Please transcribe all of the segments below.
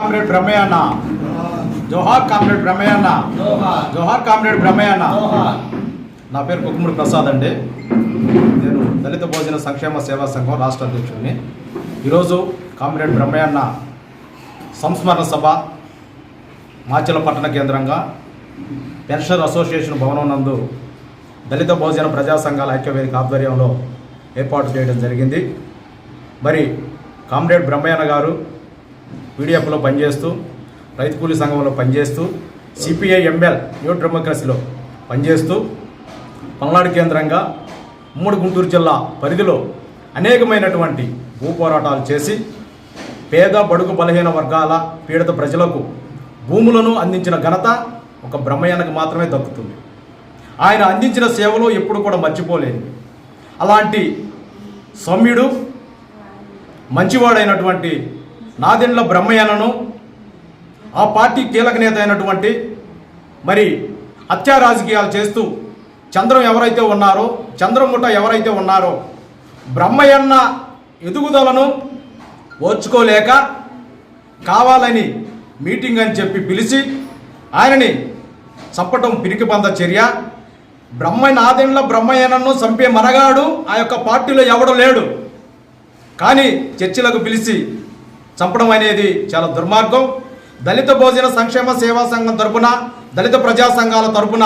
Comrade బ్రహ్మయ్యన్న. జోహార్ comrade బ్రహ్మయ్యన్న. జోహార్. Comrade బ్రహ్మయ్యన్న. నా పేరు కుకుముడి ప్రసాద్ అండి. నేను దళిత భోజన సంక్షేమ సేవా సంఘం రాష్ట్ర అధ్యక్షుడిని. ఈరోజు కామ్రేడ్ బ్రహ్మయ్యన్న సంస్మరణ సభ మాచల పట్టణ కేంద్రంగా పెన్షనర్ అసోసియేషన్ భవనం నందు దళిత భోజన ప్రజా సంఘాల ఐక్యవేదిక ఆధ్వర్యంలో ఏర్పాటు చేయడం జరిగింది. మరి కామ్రేడ్ బ్రహ్మయ్యన్న గారు పీడిఎఫ్లో పనిచేస్తూ రైతు కూలీ సంఘంలో పనిచేస్తూ సిపిఐ ఎంఎల్ న్యూ డెమోక్రసీలో పనిచేస్తూ పల్నాడు కేంద్రంగా ఉమ్మడి గుంటూరు జిల్లా పరిధిలో అనేకమైనటువంటి భూ పోరాటాలు చేసి పేద బడుగు బలహీన వర్గాల పీడిత ప్రజలకు భూములను అందించిన ఘనత ఒక బ్రహ్మయ్యనకు మాత్రమే దక్కుతుంది. ఆయన అందించిన సేవలు ఎప్పుడు కూడా మర్చిపోలేదు అలాంటి సౌమ్యుడు మంచివాడైనటువంటి నాదెండ్ల బ్రహ్మయ్యనను ఆ పార్టీ కీలక నేత అయినటువంటి మరి హత్యా రాజకీయాలు చేస్తూ చంద్రం ఎవరైతే ఉన్నారో చంద్రముఠ ఎవరైతే ఉన్నారో బ్రహ్మయ్యన్న ఎదుగుదలను ఓర్చుకోలేక కావాలని మీటింగ్ అని చెప్పి పిలిచి ఆయనని చంపటం పిరికిబంద చర్య. బ్రహ్మ నాదెండ్ల బ్రహ్మయ్యనను చంపే మనగాడు ఆ యొక్క పార్టీలో ఎవడు లేడు. కానీ చర్చిలకు పిలిచి చంపడం అనేది చాలా దుర్మార్గం. దళిత భోజన సంక్షేమ సేవా సంఘం తరపున దళిత ప్రజా సంఘాల తరపున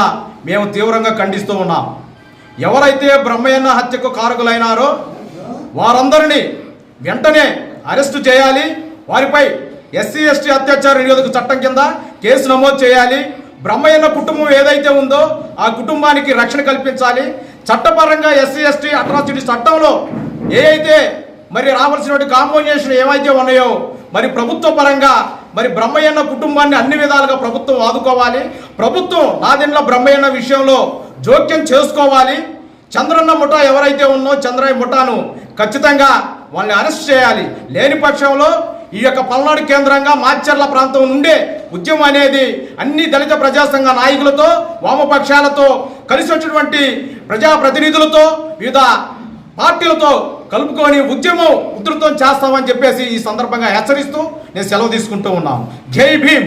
మేము తీవ్రంగా ఖండిస్తూ ఉన్నాం. ఎవరైతే బ్రహ్మయ్యన్న హత్యకు కారకులైనారో వారందరినీ వెంటనే అరెస్టు చేయాలి. వారిపై ఎస్సీ ఎస్టీ అత్యాచార నిరోధక చట్టం కింద కేసు నమోదు చేయాలి. బ్రహ్మయ్యన్న కుటుంబం ఏదైతే ఉందో ఆ కుటుంబానికి రక్షణ కల్పించాలి. చట్టపరంగా ఎస్సీ ఎస్టీ అట్రాసిటీ చట్టంలో ఏ అయితే మరి రావాల్సినటువంటి కాంపోజిషన్ ఏవైతే ఉన్నాయో మరి ప్రభుత్వ పరంగా మరి బ్రహ్మయ్యన్న కుటుంబాన్ని అన్ని విధాలుగా ప్రభుత్వం ఆదుకోవాలి. ప్రభుత్వం నాదెండ్ల బ్రహ్మయ్యన్న విషయంలో జోక్యం చేసుకోవాలి. చంద్రన్న ముఠా ఎవరైతే ఉన్నో చంద్రయ్య ముఠాను ఖచ్చితంగా వాళ్ళని అరెస్ట్ చేయాలి. లేని పక్షంలో ఈ యొక్క పల్నాడు కేంద్రంగా మాచర్ల ప్రాంతం నుండే ఉద్యమం అనేది అన్ని దళిత ప్రజాసంఘ నాయకులతో వామపక్షాలతో కలిసి వచ్చినటువంటి ప్రజాప్రతినిధులతో వివిధ పార్టీలతో కలుపుకొని ఉద్యమం ఉధృతం చేస్తామని చెప్పేసి ఈ సందర్భంగా హెచ్చరిస్తూ నేను సెలవు తీసుకుంటూ ఉన్నాను. జై భీమ్!